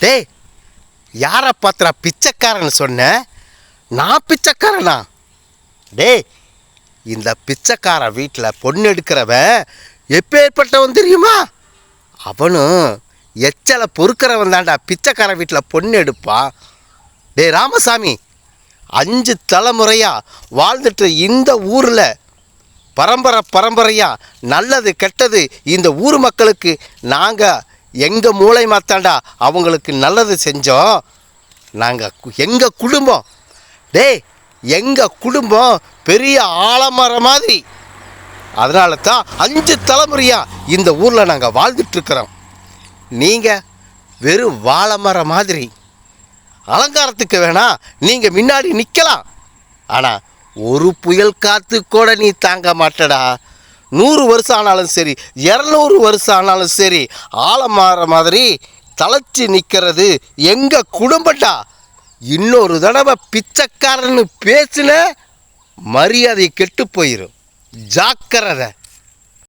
டேய் யாரை பார்த்துறா பிச்சைக்காரன் சொன்ன? நான் பிச்சைக்காரனா? டேய் இந்த பிச்சைக்கார வீட்டில் பொண்ணு எடுக்கிறவன் எப்பேற்பட்டவன் தெரியுமா? அவனும் எச்சலை பொறுக்கிறவன் தான்டா பிச்சைக்கார வீட்டில் பொண்ணு எடுப்பான் டேய் ராமசாமி அஞ்சு தலைமுறையாக வாழ்ந்துட்டு இந்த ஊரில் பரம்பரை பரம்பரையாக நல்லது கெட்டது இந்த ஊர் மக்களுக்கு நாங்கள் எங்கள் மூளை மாத்தாண்டா அவங்களுக்கு நல்லது செஞ்சோம். நாங்கள் எங்கள் குடும்பம்? டேய் எங்கள் குடும்பம் பெரிய ஆலமரம் மாதிரி. அதனால தான் அஞ்சு தலைமுறையாக இந்த ஊரில் நாங்கள் வாழ்ந்துட்டுருக்குறோம் நீங்கள் வெறும் வாழைமரம் மாதிரி. அலங்காரத்துக்கு வேணால் நீங்கள் முன்னாடி நிற்கலாம் ஆனால் ஒரு புயல் காற்று கூட நீ தாங்க மாட்டடா. நூறு வருஷம் ஆனாலும் சரி இரநூறு வருஷம் ஆனாலும் சரி ஆலமாற மாதிரி தளர்ச்சி நிற்கிறது எங்கள் குடும்பட்டா இன்னொரு தடவை பிச்சைக்காரன்னு பேசின மரியாதை கெட்டு போயிடும் ஜாக்கிரதை.